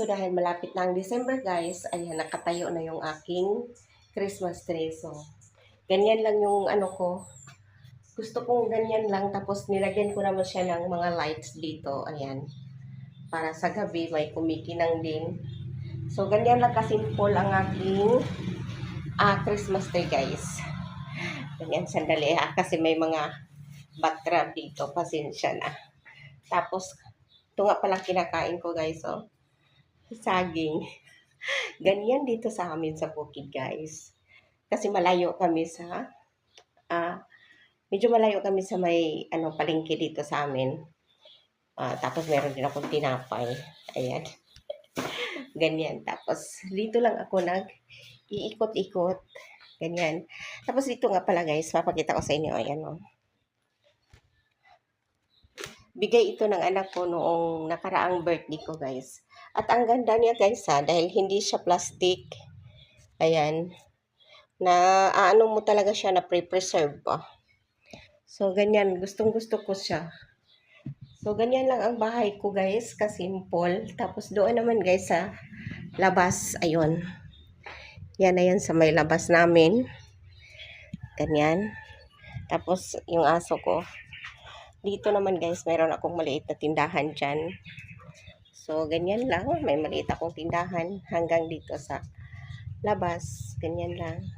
So dahil malapit na ang December guys, ayan nakatayo na yung aking Christmas tree. So ganyan lang yung ano ko. Gusto kong ganyan lang tapos nilagyan ko naman siya ng mga lights dito. Ayan. Para sa gabi may kumikinang din. So ganyan lang kasimple ang aking ah, Christmas tree guys. Ganyan sandali ha kasi may mga background dito. Pasensya na. Tapos ito nga pala kinakain ko guys oh saging. Ganyan dito sa amin sa bukid, guys. Kasi malayo kami sa, ah, medyo malayo kami sa may, ano, palengke dito sa amin. Ah, tapos meron din akong tinapay. Ayan. Ganyan. Tapos, dito lang ako nag iikot-ikot. Ganyan. Tapos dito nga pala guys, papakita ko sa inyo. Ayan o. Bigay ito ng anak ko noong nakaraang birthday ko guys. At ang ganda niya guys ha, dahil hindi siya plastic. Ayan. Na aano mo talaga siya na pre-preserve pa. So ganyan, gustong gusto ko siya. So ganyan lang ang bahay ko guys, kasimple. Tapos doon naman guys sa labas, ayun. Yan na yan sa may labas namin. Ganyan. Tapos yung aso ko. Dito naman guys, mayroon akong maliit na tindahan dyan. So, ganyan lang. May maliit akong tindahan hanggang dito sa labas. Ganyan lang.